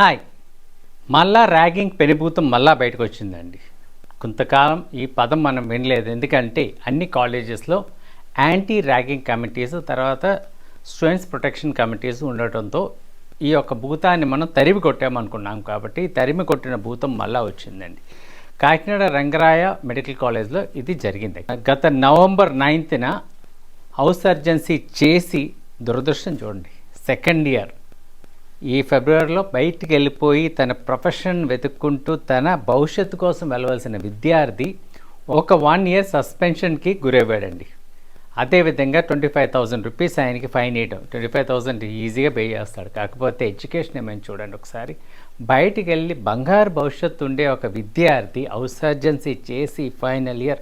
Hi. మళ్ళా ragging పెనుభూతం మళ్ళా బయటకు వచ్చిందండి కొంతకాలం ఈ పదం మనం వినలేదు. ఎందుకంటే అన్ని కాలేజెస్లో యాంటీ ర్యాగింగ్ కమిటీస్ తర్వాత స్టూడెంట్స్ ప్రొటెక్షన్ కమిటీస్ ఉండటంతో ఈ యొక్క భూతాన్ని మనం తరిమి కొట్టామనుకున్నాం కాబట్టి తరిమి కొట్టిన భూతం మళ్ళా వచ్చిందండి. కాకినాడ రంగరాయ మెడికల్ కాలేజ్లో ఇది జరిగింది. గత నవంబర్ నైన్త్న హౌస్ సర్జెన్సీ చేసి దురదృష్టం చూడండి. Second year. ఈ ఫిబ్రవరిలో బయటికి వెళ్ళిపోయి తన ప్రొఫెషన్ వెతుక్కుంటూ తన భవిష్యత్తు కోసం వెళ్ళవలసిన విద్యార్థి ఒక వన్ ఇయర్ సస్పెన్షన్కి గురయ్యాడండి. అదేవిధంగా ట్వంటీ ఫైవ్ థౌజండ్ రూపీస్ ఆయనకి ఫైన్ వేయడం ట్వంటీ ఫైవ్ థౌజండ్ ఈజీగా పే చేస్తాడు. కాకపోతే ఎడ్యుకేషన్ ఏమైనా చూడండి ఒకసారి. బయటికి వెళ్ళి బంగారు భవిష్యత్తు ఉండే ఒక విద్యార్థి ఔసర్జెన్సీ చేసి ఫైనల్ ఇయర్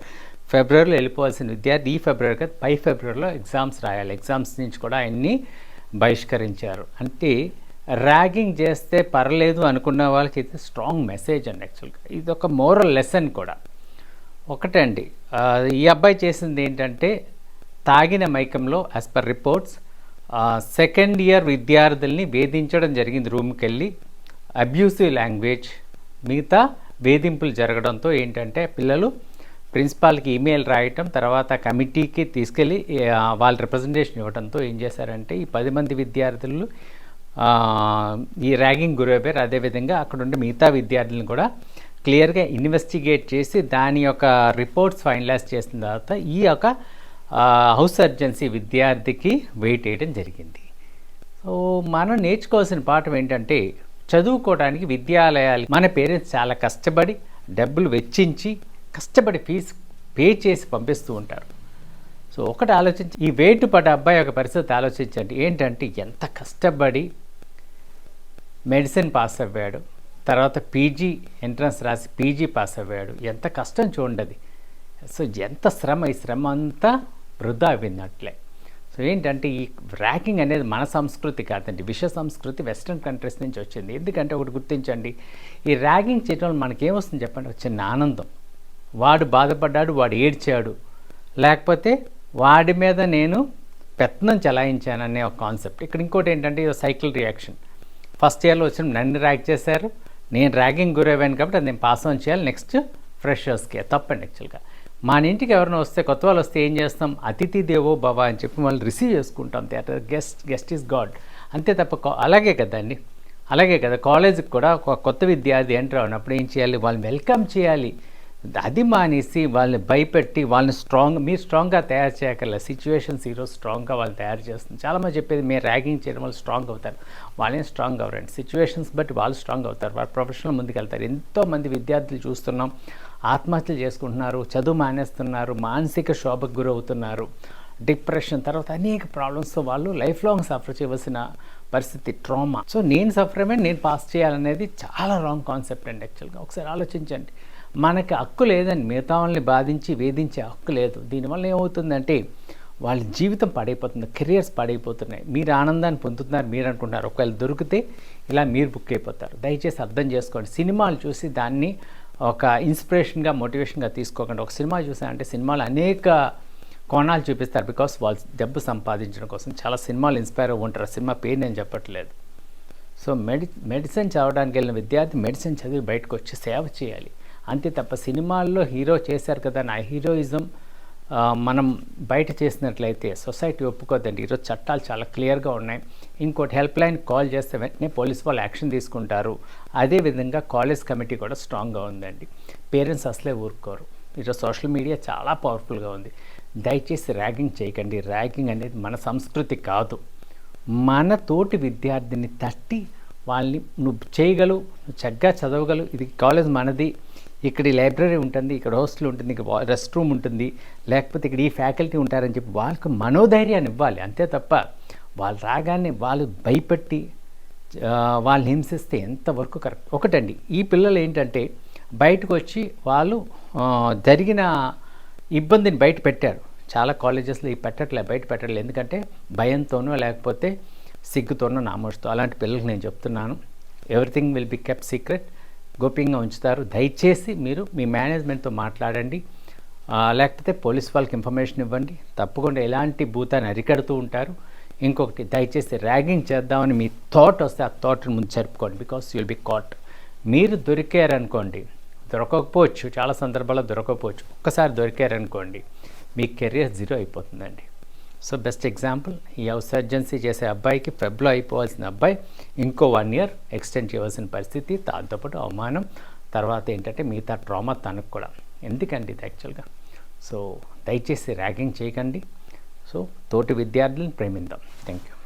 ఫిబ్రవరిలో వెళ్ళిపోవాల్సిన విద్యార్థి ఈ ఫిబ్రవరి కదా పై ఫిబ్రవరిలో ఎగ్జామ్స్ రాయాలి. ఎగ్జామ్స్ నుంచి కూడా ఆయన్ని బహిష్కరించారు. అంటే ర్యాగింగ్ చేస్తే పర్లేదు అనుకున్న వాళ్ళకి ఇది స్ట్రాంగ్ మెసేజ్ అండి యాక్చువల్గా ఇది ఒక మోరల్ లెసన్ కూడా. ఒకటండి ఈ అబ్బాయి చేసింది ఏంటంటే తాగిన మైకంలో as per reports second year విద్యార్థుల్ని వేధించడం జరిగింది రూమ్కి వెళ్ళి అబ్యూసివ్ లాంగ్వేజ్ మిగతా వేధింపులు జరగడంతో ఏంటంటే పిల్లలు ప్రిన్సిపాల్కి ఈమెయిల్ రాయటం తర్వాత కమిటీకి తీసుకెళ్ళి వాళ్ళ రిప్రజెంటేషన్ ఇవ్వడంతో ఏం చేశారంటే ఈ పది మంది విద్యార్థులు ఈ ర్యాగింగ్ గురయ్యారు అదేవిధంగా అక్కడ ఉండే మిగతా విద్యార్థులను కూడా క్లియర్గా ఇన్వెస్టిగేట్ చేసి దాని యొక్క రిపోర్ట్స్ ఫైనలైజ్ చేసిన తర్వాత ఈ యొక్క హౌస్ సర్జెన్సీ విద్యార్థికి వెయిట్ వేయడం జరిగింది. సో మనం నేర్చుకోవాల్సిన పాఠం ఏంటంటే చదువుకోవడానికి విద్యాలయాలు మన పేరెంట్స్ చాలా కష్టపడి డబ్బులు వెచ్చించి కష్టపడి ఫీజు పే చేసి పంపిస్తూ ఉంటారు. సో ఒకటి ఆలోచించి ఈ వేటు పడ్డ అబ్బాయి ఒక పరిస్థితి ఆలోచించండి. ఏంటంటే ఎంత కష్టపడి మెడిసిన్ పాస్ అవ్వాడు. తర్వాత పీజీ ఎంట్రన్స్ రాసి పీజీ పాస్ అవ్వాడు. ఎంత కష్టం చూడండి సో ఎంత శ్రమ ఈ శ్రమ అంతా వృధా అయిందట్లే సో ఏంటంటే ఈ ర్యాకింగ్ అనేది మన సంస్కృతి కాదండి. విశ్వ సంస్కృతి వెస్ట్రన్ కంట్రీస్ నుంచి వచ్చింది. ఎందుకంటే ఒకటి గుర్తించండి. ఈ ర్యాగింగ్ చేయడం వల్ల మనకేమొస్తుంది చెప్పండి? ఒక చిన్న ఆనందం. వాడు బాధపడ్డాడు వాడు ఏడ్చాడు. లేకపోతే వాడి మీద నేను పెత్తనం చలాయించాననే అనే ఒక కాన్సెప్ట్. ఇక్కడ ఇంకోటి ఏంటంటే ఇది సైకిల్ రియాక్షన్. ఫస్ట్ ఇయర్లో వచ్చిన నన్ను ర్యాగ్ చేశారు. నేను ర్యాగింగ్ గురయ్యాను కాబట్టి అది నేను పాస్ ఆన్ చేయాలి. నెక్స్ట్ ఫ్రెషర్స్కి తప్పండి యాక్చువల్గా. మన ఇంటికి ఎవరైనా వస్తే కొత్త వాళ్ళు వస్తే ఏం చేస్తాం? అతిథి దేవో భవ అని చెప్పి వాళ్ళు రిసీవ్ చేసుకుంటాం. Theatre guest guest is god. అంతే తప్ప అలాగే కదండి అలాగే కదా కాలేజీకి కూడా ఒక కొత్త విద్యార్థి ఎంటర్ అయినప్పుడు ఏం చేయాలి? వాళ్ళని వెల్కమ్ చేయాలి. అది మానేసి వాళ్ళని భయపెట్టి వాళ్ళని స్ట్రాంగ్ మీరు స్ట్రాంగ్గా తయారు చేయగల సిచ్యువేషన్స్ ఈరోజు స్ట్రాంగ్గా వాళ్ళు తయారు చేస్తుంది చాలామంది చెప్పేది మీరు ర్యాగింగ్ చేయడం వల్ల స్ట్రాంగ్ అవుతారు. వాళ్ళేం స్ట్రాంగ్ అవ్వరండి. సిచ్యువేషన్స్ బట్టి వాళ్ళు స్ట్రాంగ్ అవుతారు. వాళ్ళు ప్రొఫెషనల్ ముందుకెళ్తారు. ఎంతోమంది విద్యార్థులు చూస్తున్నాం. ఆత్మహత్యలు చేసుకుంటున్నారు. చదువు మానేస్తున్నారు. మానసిక శోభకు గురవుతున్నారు. డిప్రెషన్ తర్వాత అనేక ప్రాబ్లమ్స్తో వాళ్ళు లైఫ్ లాంగ్ సఫర్ చేయవలసిన పరిస్థితి ట్రామా సో నేను సఫర్ అయ్యి నేను పాస్ చేయాలనేది చాలా రాంగ్ కాన్సెప్ట్ అండి యాక్చువల్గా ఒకసారి ఆలోచించండి. మనకి హక్కు లేదని మిగతా వాళ్ళని బాధించి వేధించే హక్కు లేదు. దీనివల్ల ఏమవుతుందంటే వాళ్ళ జీవితం పాడైపోతుంది కెరియర్స్ పాడైపోతున్నాయి. మీరు ఆనందాన్ని పొందుతున్నారు మీరు అనుకుంటున్నారు. ఒకవేళ దొరికితే ఇలా మీరు బుక్ అయిపోతారు. దయచేసి అర్థం చేసుకోండి. సినిమాలు చూసి దాన్ని ఒక ఇన్స్పిరేషన్గా మోటివేషన్గా తీసుకోకండి. ఒక సినిమా చూసానంటే సినిమాలు అనేక కోణాలు చూపిస్తారు. బికాస్ వాళ్ళు డబ్బు సంపాదించడం కోసం చాలా సినిమాలు ఇన్స్పైర్ అవ్వ ఉంటారు. సినిమా పేరు నేను చెప్పట్లేదు. సో మెడి మెడిసిన్ చదవడానికి వెళ్ళిన విద్యార్థి మెడిసిన్ చదివి బయటకు వచ్చి సేవ చేయాలి. అంతే తప్ప సినిమాల్లో హీరో చేశారు కదా నా హీరోయిజం మనం బయట చేసినట్లయితే సొసైటీ ఒప్పుకోదండి. ఈరోజు చట్టాలు చాలా క్లియర్గా ఉన్నాయి. ఇంకోటి హెల్ప్ లైన్ కాల్ చేస్తే వెంటనే పోలీస్ వాళ్ళు యాక్షన్ తీసుకుంటారు. అదేవిధంగా కాలేజ్ కమిటీ కూడా స్ట్రాంగ్గా ఉందండి. పేరెంట్స్ అసలే ఊరుకోరు. ఈరోజు సోషల్ మీడియా చాలా పవర్ఫుల్గా ఉంది. దయచేసి ర్యాగింగ్ చేయకండి. ర్యాగింగ్ అనేది మన సంస్కృతి కాదు. మన తోటి విద్యార్థిని తట్టి వాళ్ళని నువ్వు చేయగలవు నువ్వు చక్కగా చదవగలవు. ఇది కాలేజ్ మనది. ఇక్కడ ఈ లైబ్రరీ ఉంటుంది ఇక్కడ హోస్టల్ ఉంటుంది ఇక్కడ రెస్ట్ రూమ్ ఉంటుంది లేకపోతే ఇక్కడ ఈ ఫ్యాకల్టీ ఉంటారని చెప్పి వాళ్ళకు మనోధైర్యాన్ని ఇవ్వాలి అంతే తప్ప వాళ్ళు రాగానే వాళ్ళు భయపెట్టి వాళ్ళని హింసిస్తే ఎంతవరకు కరెక్ట్ ఒకటండి ఈ పిల్లలు ఏంటంటే బయటకు వచ్చి వాళ్ళు జరిగిన ఇబ్బందిని బయట పెట్టారు. చాలా కాలేజెస్లో ఈ పెట్టట్లే బయట పెట్టట్లేదు ఎందుకంటే భయంతోనో లేకపోతే సిగ్గుతోనో నామోషుతో. అలాంటి పిల్లలకు నేను చెప్తున్నాను. Everything will be kept secret గోప్యంగా ఉంచుతారు. దయచేసి మీరు మీ మేనేజ్మెంట్తో మాట్లాడండి. లేకపోతే పోలీస్ వాళ్ళకి ఇన్ఫర్మేషన్ ఇవ్వండి. తప్పకుండా ఎలాంటి భూతాన్ని అరికడుతూ ఉంటారు. ఇంకొకటి దయచేసి ర్యాగింగ్ చేద్దామని మీ థాట్ వస్తే ఆ థాట్ని ముందు జరుపుకోండి. Because you'll be caught. మీరు దొరికారనుకోండి దొరకకపోవచ్చు చాలా సందర్భాల్లో దొరకకపోవచ్చు ఒక్కసారి దొరికారనుకోండి మీ కెరియర్ జీరో అయిపోతుందండి. సో బెస్ట్ ఎగ్జాంపుల్ ఈ హౌస్ చేసే అబ్బాయికి ఫెబ్లో అయిపోవాల్సిన అబ్బాయి ఇంకో వన్ ఇయర్ ఎక్స్టెండ్ చేయవలసిన పరిస్థితి దాంతోపాటు అవమానం తర్వాత ఏంటంటే మిగతా ట్రామా తనకు కూడా. ఎందుకండి ఇది యాక్చువల్గా సో దయచేసి ర్యాగింగ్ చేయకండి. సో తోటి విద్యార్థులను ప్రేమిద్దాం. Thank you